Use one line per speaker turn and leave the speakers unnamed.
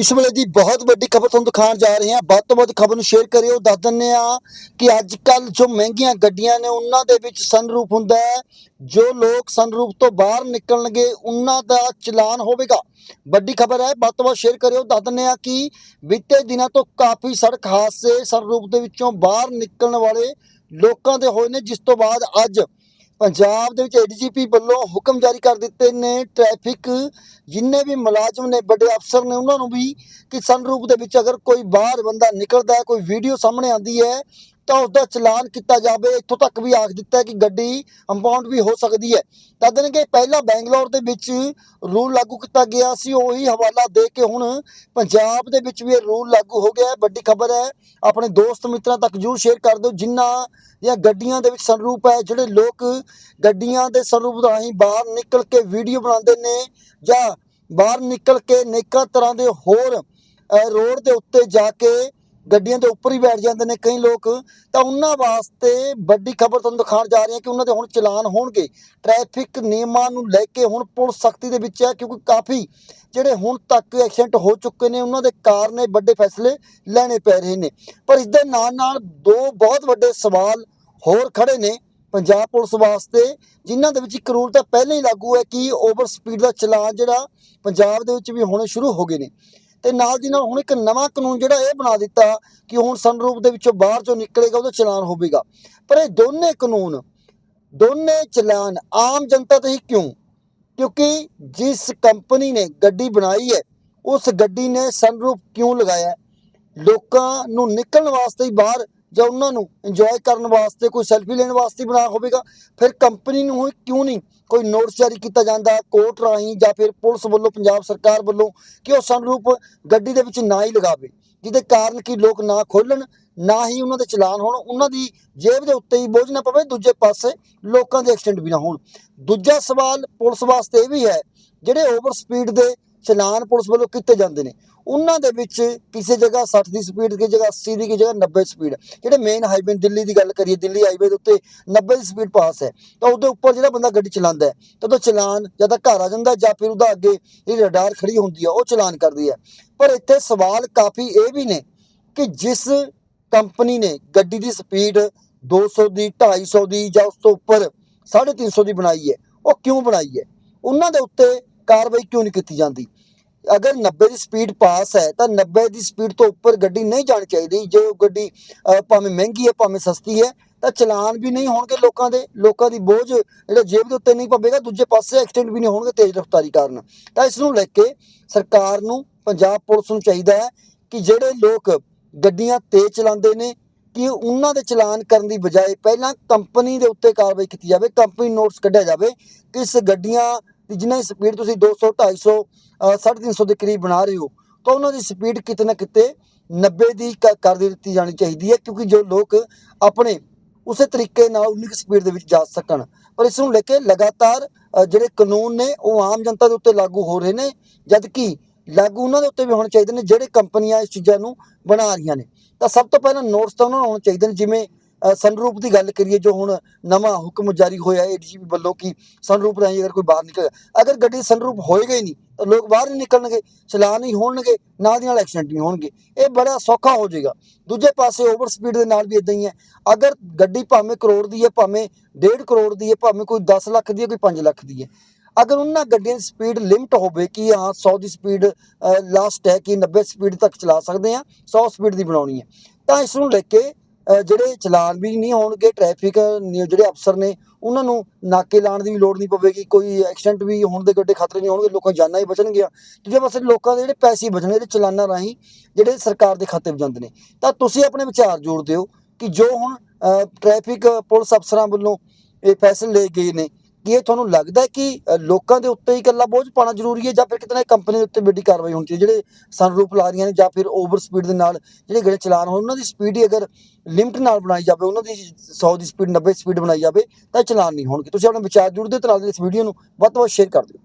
ਇਸ ਵੇਲੇ ਦੀ ਬਹੁਤ ਵੱਡੀ ਖਬਰ ਤੁਹਾਨੂੰ ਦਿਖਾਉਣ ਜਾ ਰਹੇ ਹਾਂ। ਵੱਧ ਤੋਂ ਵੱਧ ਖਬਰ ਨੂੰ ਸ਼ੇਅਰ ਕਰਿਓ। ਦੱਸ ਦਿੰਨੇ ਆ ਕਿ ਅੱਜ ਕੱਲ ਜੋ ਮਹਿੰਗੀਆਂ ਗੱਡੀਆਂ ਨੇ, ਉਹਨਾਂ ਦੇ ਵਿੱਚ ਸਨਰੂਫ ਹੁੰਦਾ ਹੈ। ਜੋ ਲੋਕ ਸਨਰੂਫ ਤੋਂ ਬਾਹਰ ਨਿਕਲਣਗੇ, ਉਹਨਾਂ ਦਾ ਚਲਾਨ ਹੋਵੇਗਾ। ਵੱਡੀ ਖਬਰ ਹੈ, ਵੱਧ ਤੋਂ ਵੱਧ ਸ਼ੇਅਰ ਕਰਿਓ। ਦੱਸ ਦਿੰਨੇ ਆ ਕਿ ਬੀਤੇ ਦਿਨਾਂ ਤੋਂ ਕਾਫੀ ਸੜਕ ਹਾਦਸੇ ਸਨਰੂਫ ਦੇ ਵਿੱਚੋਂ ਬਾਹਰ ਨਿਕਲਣ ਵਾਲੇ ਲੋਕਾਂ ਦੇ ਹੋਏ ਨੇ, ਜਿਸ ਤੋਂ ਬਾਅਦ ਅੱਜ ਪੰਜਾਬ ਦੇ ਵਿੱਚ ਏਡੀਜੀਪੀ ਵੱਲੋਂ ਹੁਕਮ ਜਾਰੀ ਕਰ ਦਿੱਤੇ ਨੇ। ਟ੍ਰੈਫਿਕ ਜਿੰਨੇ ਵੀ ਮੁਲਾਜ਼ਮ ਨੇ, ਵੱਡੇ ਅਫਸਰ ਨੇ, ਉਹਨਾਂ ਨੂੰ ਵੀ ਕਿ ਸਨਰੂਪ ਦੇ ਵਿੱਚ ਅਗਰ ਕੋਈ ਬਾਹਰ ਬੰਦਾ ਨਿਕਲਦਾ ਹੈ, ਕੋਈ ਵੀਡੀਓ ਸਾਹਮਣੇ ਆਉਂਦੀ ਹੈ ਤਾਂ ਉਸ ਦਾ ਚਲਾਨ ਕੀਤਾ ਜਾਵੇ, ਇੱਥੋਂ ਤੱਕ ਵੀ ਆਖ ਦਿੱਤਾ ਕਿ ਗੱਡੀ ਅੰਪਾਊਂਡ ਵੀ ਹੋ ਸਕਦੀ ਹੈ। ਤਾਂ ਦਿਨ ਕਿ ਪਹਿਲਾਂ ਬੈਂਗਲੌਰ ਦੇ ਵਿੱਚ ਰੂਲ ਲਾਗੂ ਕੀਤਾ ਗਿਆ ਸੀ, ਉਹੀ ਹਵਾਲਾ ਦੇ ਕੇ ਹੁਣ ਪੰਜਾਬ ਦੇ ਵਿੱਚ ਵੀ ਇਹ ਰੂਲ ਲਾਗੂ ਹੋ ਗਿਆ ਵੱਡੀ ਖਬਰ ਹੈ, ਆਪਣੇ ਦੋਸਤ ਮਿੱਤਰਾਂ ਤੱਕ ਜਰੂਰ ਸ਼ੇਅਰ ਕਰ ਦਿਓ, ਜਿਨ੍ਹਾਂ ਜਾਂ ਗੱਡੀਆਂ ਦੇ ਵਿੱਚ ਸਨਰੂਪ ਹੈ, ਜਿਹੜੇ ਲੋਕ ਗੱਡੀਆਂ ਦੇ ਸੰਰੂਪ ਰਾਹੀਂ ਬਾਹਰ ਨਿਕਲ ਕੇ ਵੀਡੀਓ ਬਣਾਉਂਦੇ ਨੇ ਜਾਂ ਬਾਹਰ ਨਿਕਲ ਕੇ ਨੇਕਾਂ ਤਰ੍ਹਾਂ ਦੇ ਹੋਰ ਰੋਡ ਦੇ ਉੱਤੇ ਜਾ ਕੇ ਗੱਡੀਆਂ ਦੇ ਉੱਪਰ ਹੀ ਬੈਠ ਜਾਂਦੇ ਨੇ ਕਈ ਲੋਕ। ਤਾਂ ਉਹਨਾਂ ਵਾਸਤੇ ਵੱਡੀ ਖਬਰ ਤੁਹਾਨੂੰ ਦਿਖਾਉਣ ਜਾ ਰਹੇ ਹਾਂ ਕਿ ਉਹਨਾਂ ਦੇ ਹੁਣ ਚਲਾਨ ਹੋਣਗੇ। ਟ੍ਰੈਫਿਕ ਨਿਯਮਾਂ ਨੂੰ ਲੈ ਕੇ ਹੁਣ ਪੁਲਿਸ ਸਖਤੀ ਦੇ ਵਿੱਚ ਹੈ ਕਿਉਂਕਿ ਕਾਫੀ ਜਿਹੜੇ ਹੁਣ ਤੱਕ ਐਕਸੀਡੈਂਟ ਹੋ ਚੁੱਕੇ ਨੇ, ਉਹਨਾਂ ਦੇ ਕਾਰਨ ਵੱਡੇ ਫੈਸਲੇ ਲੈਣੇ ਪੈ ਰਹੇ ਨੇ। ਪਰ ਇਸ ਦੇ ਨਾਲ ਨਾਲ ਦੋ ਬਹੁਤ ਵੱਡੇ ਸਵਾਲ ਹੋਰ ਖੜੇ ਨੇ ਪੰਜਾਬ ਪੁਲਿਸ ਵਾਸਤੇ, ਜਿਨ੍ਹਾਂ ਦੇ ਵਿੱਚ ਇੱਕ ਰੂਲ ਤਾਂ ਪਹਿਲਾਂ ਹੀ ਲਾਗੂ ਹੈ ਕਿ ਓਵਰ ਸਪੀਡ ਦਾ ਚਲਾਨ ਜਿਹੜਾ ਪੰਜਾਬ ਦੇ ਵਿੱਚ ਵੀ ਹੋਣੇ ਸ਼ੁਰੂ ਹੋ ਗਏ ਨੇ। ਤੇ ਨਾਲ ਦੀ ਨਾਲ ਹੁਣ ਇੱਕ ਨਵਾਂ ਕਾਨੂੰਨ ਜਿਹੜਾ ਇਹ ਬਣਾ ਦਿੱਤਾ ਕਿ ਹੁਣ ਸਨਰੂਪ ਦੇ ਵਿੱਚੋਂ ਬਾਹਰ ਜੋ ਨਿਕਲੇਗਾ ਉਹਦਾ ਚਲਾਨ ਹੋਵੇਗਾ। ਪਰ ਇਹ ਦੋਨੇ ਕਾਨੂੰਨ, ਦੋਨੇ ਚਲਾਨ ਆਮ ਜਨਤਾ ਤੇ ਹੀ ਕਿਉਂ? ਕਿਉਂਕਿ ਜਿਸ ਕੰਪਨੀ ਨੇ ਗੱਡੀ ਬਣਾਈ ਹੈ, ਉਸ ਗੱਡੀ ਨੇ ਸਨਰੂਫ ਕਿਉਂ ਲਗਾਇਆ? ਲੋਕਾਂ ਨੂੰ ਨਿਕਲਣ ਵਾਸਤੇ ਹੀ ਬਾਹਰ ਜਾਂ ਉਹਨਾਂ ਨੂੰ ਇੰਜੋਏ ਕਰਨ ਵਾਸਤੇ, ਕੋਈ ਸੈਲਫੀ ਲੈਣ ਵਾਸਤੇ ਹੀ ਬਣਾਇਆ ਹੋਵੇਗਾ, ਫਿਰ ਕੰਪਨੀ ਨੂੰ ਹੀ ਕਿਉਂ ਨਹੀਂ ਕੋਈ ਨੋਟਿਸ ਜਾਰੀ ਕੀਤਾ ਜਾਂਦਾ ਕੋਰਟ ਰਾਹੀਂ ਜਾਂ ਫਿਰ ਪੁਲਿਸ ਵੱਲੋਂ, ਪੰਜਾਬ ਸਰਕਾਰ ਵੱਲੋਂ ਕਿ ਉਹ ਸਨਰੂਪ ਗੱਡੀ ਦੇ ਵਿੱਚ ਨਾ ਹੀ ਲਗਾਵੇ, ਜਿਹਦੇ ਕਾਰਨ ਕਿ ਲੋਕ ਨਾ ਖੋਲਣ ਨਾ ਹੀ ਉਹਨਾਂ ਦੇ ਚਲਾਨ ਹੋਣ, ਉਹਨਾਂ ਦੀ ਜੇਬ ਦੇ ਉੱਤੇ ਹੀ ਬੋਝ ਨਾ ਪਵੇ, ਦੂਜੇ ਪਾਸੇ ਲੋਕਾਂ ਦੇ ਐਕਸੀਡੈਂਟ ਵੀ ਨਾ ਹੋਣ। ਦੂਜਾ ਸਵਾਲ ਪੁਲਿਸ ਵਾਸਤੇ ਇਹ ਵੀ ਹੈ, ਜਿਹੜੇ ਓਵਰ ਸਪੀਡ ਦੇ ਚਲਾਨ ਪੁਲਿਸ ਵੱਲੋਂ ਕੀਤੇ ਜਾਂਦੇ ਨੇ। ਉਹਨਾਂ ਦੇ ਵਿੱਚ ਕਿਸੇ ਜਗ੍ਹਾ 60 ਦੀ ਸਪੀਡ, ਕਿਸੇ ਜਗ੍ਹਾ 80 ਦੀ, ਕਿਸੇ ਜਗ੍ਹਾ 90 ਸਪੀਡ। ਜਿਹੜੇ ਮੇਨ ਹਾਈਵੇ ਦਿੱਲੀ ਦੀ ਗੱਲ ਕਰੀਏ, ਦਿੱਲੀ ਹਾਈਵੇ ਦੇ ਉੱਤੇ 90 ਦੀ ਸਪੀਡ ਪਾਸ ਹੈ। ਤਾਂ ਉਹਦੇ ਉੱਪਰ ਜਿਹੜਾ ਬੰਦਾ ਗੱਡੀ ਚਲਾਉਂਦਾ ਹੈ, ਤਾਂ ਉਹਦਾ ਚਲਾਨ ਜਾਂ ਤਾਂ ਘਰ ਆ ਜਾਂਦਾ ਜਾਂ ਫਿਰ ਉਹਦਾ ਅੱਗੇ ਜਿਹੜੀ ਰਡਾਰ ਖੜੀ ਹੁੰਦੀ ਹੈ ਉਹ ਚਲਾਨ ਕਰਦੀ ਹੈ। ਪਰ ਇੱਥੇ ਸਵਾਲ ਕਾਫੀ ਇਹ ਵੀ ਨੇ ਕਿ ਜਿਸ ਕੰਪਨੀ ਨੇ ਗੱਡੀ ਦੀ ਸਪੀਡ 200 ਦੀ 250 ਦੀ ਜਾਂ ਉਸ ਤੋਂ ਉੱਪਰ 350 ਦੀ ਬਣਾਈ ਹੈ, ਉਹ ਕਿਉਂ ਬਣਾਈ ਹੈ? ਉਹਨਾਂ ਦੇ ਉੱਤੇ ਕਾਰਵਾਈ ਕਿਉਂ ਨਹੀਂ ਕੀਤੀ ਜਾਂਦੀ? ਅਗਰ 90 ਦੀ ਸਪੀਡ ਪਾਸ ਹੈ, ਤਾਂ 90 ਦੀ ਸਪੀਡ ਤੋਂ ਉੱਪਰ ਗੱਡੀ ਨਹੀਂ ਜਾਣੀ ਚਾਹੀਦੀ। ਜੇ ਉਹ ਗੱਡੀ ਭਾਵੇਂ ਮਹਿੰਗੀ ਹੈ, ਭਾਵੇਂ ਸਸਤੀ ਹੈ, ਤਾਂ ਚਲਾਨ ਵੀ ਨਹੀਂ ਹੋਣਗੇ ਲੋਕਾਂ ਦੇ। ਲੋਕਾਂ ਦੀ ਬੋਝ ਜਿਹੜਾ ਜੇਬ ਦੇ ਉੱਤੇ ਨਹੀਂ ਪਵੇਗਾ ਦੂਜੇ ਪਾਸੇ ਐਕਸੀਡੈਂਟ ਵੀ ਨਹੀਂ ਹੋਣਗੇ ਤੇਜ਼ ਰਫ਼ਤਾਰੀ ਕਾਰਨ। ਤਾਂ ਇਸ ਨੂੰ ਲੈ ਕੇ ਸਰਕਾਰ ਨੂੰ, ਪੰਜਾਬ ਪੁਲਿਸ ਨੂੰ ਚਾਹੀਦਾ ਹੈ ਕਿ ਜਿਹੜੇ ਲੋਕ ਗੱਡੀਆਂ ਤੇਜ਼ ਚਲਾਉਂਦੇ ਨੇ, ਕਿ ਉਹਨਾਂ ਦੇ ਚਲਾਨ ਕਰਨ ਦੀ ਬਜਾਏ ਪਹਿਲਾਂ ਕੰਪਨੀ ਦੇ ਉੱਤੇ ਕਾਰਵਾਈ ਕੀਤੀ ਜਾਵੇ, ਕੰਪਨੀ ਨੋਟਸ ਕੱਢਿਆ ਜਾਵੇ ਕਿ ਇਸ ਗੱਡੀਆਂ ਦੀ ਜਿਨ੍ਹਾਂ ਦੀ ਸਪੀਡ ਤੁਸੀਂ 200 250 ਅਹ 350 ਦੇ ਕਰੀਬ ਬਣਾ ਰਹੇ ਹੋ, ਤਾਂ ਉਹਨਾਂ ਦੀ ਸਪੀਡ ਕਿਤੇ ਨਾ ਕਿਤੇ 90 ਦੀ ਕਰ ਦਿੱਤੀ ਜਾਣੀ ਚਾਹੀਦੀ ਹੈ, ਕਿਉਂਕਿ ਜੋ ਲੋਕ ਆਪਣੇ ਉਸੇ ਤਰੀਕੇ ਨਾਲ ਉਨੀ ਕੁ ਸਪੀਡ ਦੇ ਵਿੱਚ ਜਾ ਸਕਣ। ਪਰ ਇਸ ਨੂੰ ਲੈ ਕੇ ਲਗਾਤਾਰ ਜਿਹੜੇ ਕਾਨੂੰਨ ਨੇ, ਉਹ ਆਮ ਜਨਤਾ ਦੇ ਉੱਤੇ ਲਾਗੂ ਹੋ ਰਹੇ ਨੇ ਜਦ ਕਿ ਲਾਗੂ ਉਹਨਾਂ ਦੇ ਉੱਤੇ ਵੀ ਹੋਣੇ ਚਾਹੀਦੇ ਨੇ, ਜਿਹੜੇ ਕੰਪਨੀਆਂ ਇਸ ਚੀਜ਼ਾਂ ਨੂੰ ਬਣਾ ਰਹੀਆਂ ਨੇ। ਤਾਂ ਸਭ ਤੋਂ ਪਹਿਲਾਂ ਨੋਟਸ ਤਾਂ ਉਹਨਾਂ ਨੂੰ ਹੋਣੇ ਚਾਹੀਦੇ ਨੇ, ਜਿਵੇਂ ਸਨਰੂਪ ਦੀ ਗੱਲ ਕਰੀਏ ਜੋ ਹੁਣ ਨਵਾਂ ਹੁਕਮ ਜਾਰੀ ਹੋਇਆ ਏਡੀਜੀਪੀ ਵੱਲੋਂ ਕਿ ਸਨਰੂਪ ਰਾਹੀਂ ਅਗਰ ਕੋਈ ਬਾਹਰ ਨਿਕਲ ਅਗਰ ਗੱਡੀ ਸਨਰੂਪ ਹੋਏਗਾ ਹੀ ਨਹੀਂ, ਤਾਂ ਲੋਕ ਬਾਹਰ ਨਹੀਂ ਨਿਕਲਣਗੇ ਚਲਾਨ ਨਹੀਂ ਹੋਣਗੇ ਨਾਲ ਦੀ ਨਾਲ ਐਕਸੀਡੈਂਟ ਨਹੀਂ ਹੋਣਗੇ। ਇਹ ਬੜਾ ਸੌਖਾ ਹੋ ਜਾਏਗਾ। ਦੂਜੇ ਪਾਸੇ ਓਵਰ ਸਪੀਡ ਦੇ ਨਾਲ ਵੀ ਇਦਾਂ ਹੀ ਹੈ। ਅਗਰ ਗੱਡੀ ਭਾਵੇਂ ਕਰੋੜ ਦੀ ਹੈ, ਭਾਵੇਂ 1.5 ਕਰੋੜ ਦੀ ਹੈ, ਭਾਵੇਂ ਕੋਈ 10 ਲੱਖ ਦੀ ਹੈ, ਕੋਈ 5 ਲੱਖ ਦੀ ਹੈ। ਅਗਰ ਉਹਨਾਂ ਗੱਡੀਆਂ ਦੀ ਸਪੀਡ ਲਿਮਟ ਹੋਵੇ ਕਿ ਹਾਂ 100 ਦੀ ਸਪੀਡ ਲਾਸਟ ਹੈ ਕਿ 90 ਸਪੀਡ ਤੱਕ ਚਲਾ ਸਕਦੇ ਆ 100 ਸਪੀਡ ਦੀ ਬਣਾਉਣੀ ਹੈ, ਤਾਂ ਇਸ ਨੂੰ ਲੈ ਕੇ ਜਿਹੜੇ ਚਲਾਨ ਵੀ ਨਹੀਂ ਹੋਣਗੇ ਟ੍ਰੈਫਿਕ ਜਿਹੜੇ ਅਫਸਰ ਨੇ ਉਹਨਾਂ ਨੂੰ ਨਾਕੇ ਲਾਉਣ ਦੀ ਵੀ ਲੋੜ ਨਹੀਂ ਪਵੇਗੀ ਕੋਈ ਐਕਸੀਡੈਂਟ ਵੀ ਹੋਣ ਦੇ ਗੱਡੇ ਖਤਰੇ ਨਹੀਂ ਹੋਣਗੇ ਲੋਕਾਂ ਜਾਨਾਂ ਹੀ ਬਚਣਗੀਆਂ। ਦੂਜੇ ਪਾਸੇ ਲੋਕਾਂ ਦੇ ਜਿਹੜੇ ਪੈਸੇ ਬਚਣਗੇ ਜਿਹੜੇ ਚਲਾਨਾਂ ਰਾਹੀਂ ਜਿਹੜੇ ਸਰਕਾਰ ਦੇ ਖਾਤੇ ਵਿੱਚ ਜਾਂਦੇ ਨੇ। ਤਾਂ ਤੁਸੀਂ ਆਪਣੇ ਵਿਚਾਰ ਜੋੜ ਦਿਓ ਕਿ ਜੋ ਹੁਣ ਅ, ਟ੍ਰੈਫਿਕ ਪੁਲਿਸ ਅਫਸਰਾਂ ਵੱਲੋਂ ਇਹ ਫੈਸਲੇ ਲਏ ਗਏ ਨੇ ਕੀ ਇਹ ਤੁਹਾਨੂੰ ਲੱਗਦਾ ਕਿ ਲੋਕਾਂ ਦੇ ਉੱਤੇ ਹੀ ਇਕੱਲਾ ਬੋਝ ਪਾਉਣਾ ਜ਼ਰੂਰੀ ਹੈ ਜਾਂ ਫਿਰ ਕਿਤੇ ਨਾ ਕੰਪਨੀ ਦੇ ਉੱਤੇ ਵੱਡੀ ਕਾਰਵਾਈ ਹੋਣੀ ਚਾਹੀਦੀ ਜਿਹੜੇ ਸਨਰੂਪ ਲਾ ਰਹੀਆਂ ਨੇ ਜਾਂ ਫਿਰ ਓਵਰ ਸਪੀਡ ਦੇ ਨਾਲ ਜਿਹੜੇ ਗੜੇ ਚਲਾਨ ਹੋਣ, ਉਹਨਾਂ ਦੀ ਸਪੀਡ ਹੀ ਅਗਰ ਲਿਮਟ ਨਾਲ ਬਣਾਈ ਜਾਵੇ, ਉਹਨਾਂ ਦੀ 100 ਦੀ ਸਪੀਡ 90 ਸਪੀਡ ਬਣਾਈ ਜਾਵੇ, ਤਾਂ ਇਹ ਚਲਾਨ ਨਹੀਂ ਹੋਣਗੇ। ਤੁਸੀਂ ਆਪਣੇ ਵਿਚਾਰ ਜੁੜਦੇ ਤੇ ਨਾਲ ਇਸ ਵੀਡੀਓ ਨੂੰ ਵੱਧ ਤੋਂ ਵੱਧ ਸ਼ੇਅਰ ਕਰ ਦਿਓ।